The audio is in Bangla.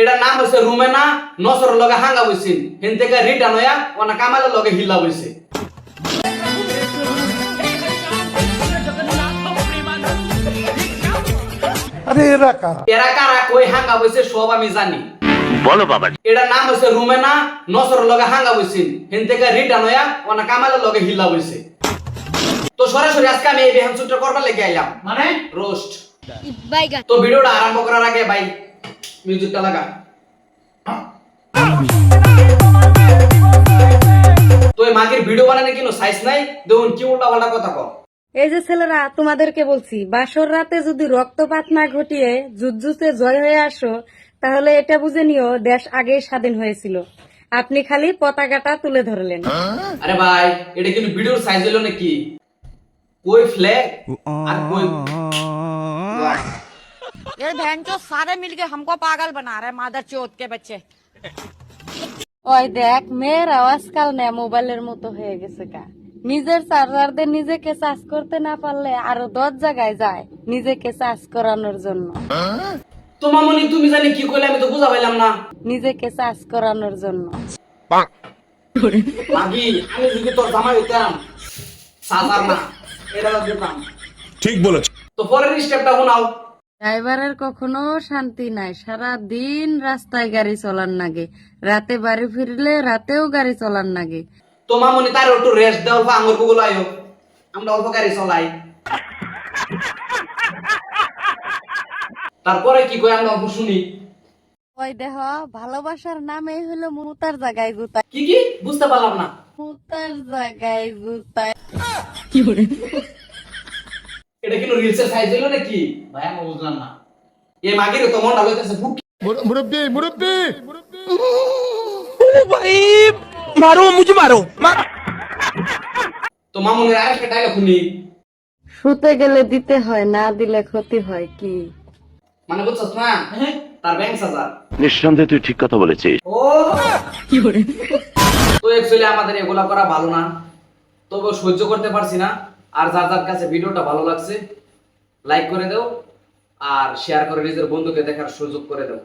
এটার নাম হচ্ছে রুমেনা নসর লগে হাঙ্গা বইছিন হেন থেকে রিটার্ন হইয়া ওনা কামালের লগে হিলা বইছে। আরে এরা কারা? এরা কারা? কই হাঙ্গা বইছে সব আমি জানি। বলো বাবা এটার নাম হচ্ছে রুমেনা নসর লগে হাঙ্গা বইছিন হেন থেকে রিটার্ন হইয়া ওনা কামালের লগে হিলা বইছে। তো সরাসরি আজকে আমি এই বেহান করবার লেগে আইলাম। মানে? রোস্ট। তো ভিডিওটা আরম্ভ করার আগে ভাই মিউজিকটা লাগা। তো এই মাগের ভিডিও বানানে কিনো সাইজ নাই? দেখুন কি উল্টা পাল্টা কথা কর এই যে ছেলেরা তোমাদেরকে বলছি বাসর রাতে যদি রক্তপাত না ঘটিয়ে যুদ্ধে জয় হয়ে আসো তাহলে এটা বুঝে নিও দেশ আগেই স্বাধীন হয়েছিল। আপনি খালি পতাকাটা তুলে ধরলেন। আরে ভাই এটা কিন্তু ভিডিওর সাইজ হলো নাকি? কই ফ্ল্যাগ আর কই ये बहन चो सारे मिलके हमको पागल बना रहे मादर चोत के बच्चे ওই দেখ মেয়ের আজকাল না মোবাইলের মতো হয়ে গেছে কা নিজের চার্জার দিয়ে নিজেকে চার্জ করতে না পারলে আরো দশ জায়গায় যায় নিজেকে চার্জ করানোর জন্য তো মামনি তুমি জানি কি কইলে আমি তো বুঝা পাইলাম না নিজেকে চার্জ করানোর জন্য মাগি আমি যদি তোর জামাই হইতাম সাজার না এটা দিতাম ঠিক বলেছ তো পরের স্টেপটা শোনাও ড্রাইভারের কখনো শান্তি নাই। সারা দিন রাস্তায় গাড়ি চলার নাগে। রাতে বাড়ি ফিরলে রাতেও গাড়ি চলার নাগে। তো মামনি তার একটু রেস্ট দেওয়ার পর আঙুরগুলো আয়ো। আমরা অল্প গাড়ি চলাই। তারপরে কি কই আমরা অল্প শুনি? ওই দেহ ভালোবাসার নামে হলো মুতার জায়গায় গুতায়। কি কি? বুঝতে পারলাম না। মুতার জায়গায় গুতায়। এটা কিন্তু রিলসের সাইজ হলো নাকি? ভাই আমি বুঝলাম না। এই মাগির তো ফুক মুরব্বী মুরব্বী! তো মামুনের আরেকটা ডায়লগ শুনি। শুতে গেলে দিতে হয় না দিলে ক্ষতি হয় কি? মানে বুঝছস না? তার ব্যাংক সাজার নিঃসন্দেহে তুই ঠিক কথা বলেছিস। ও! তো অ্যাকচুয়ালি আমাদের এগুলা করা ভালো না। তবে সহ্য করতে পারছি না। আর যার যার কাছে ভিডিওটা ভালো লাগছে লাইক করে দাও আর শেয়ার করে নিজের বন্ধুকে দেখার সুযোগ করে দাও।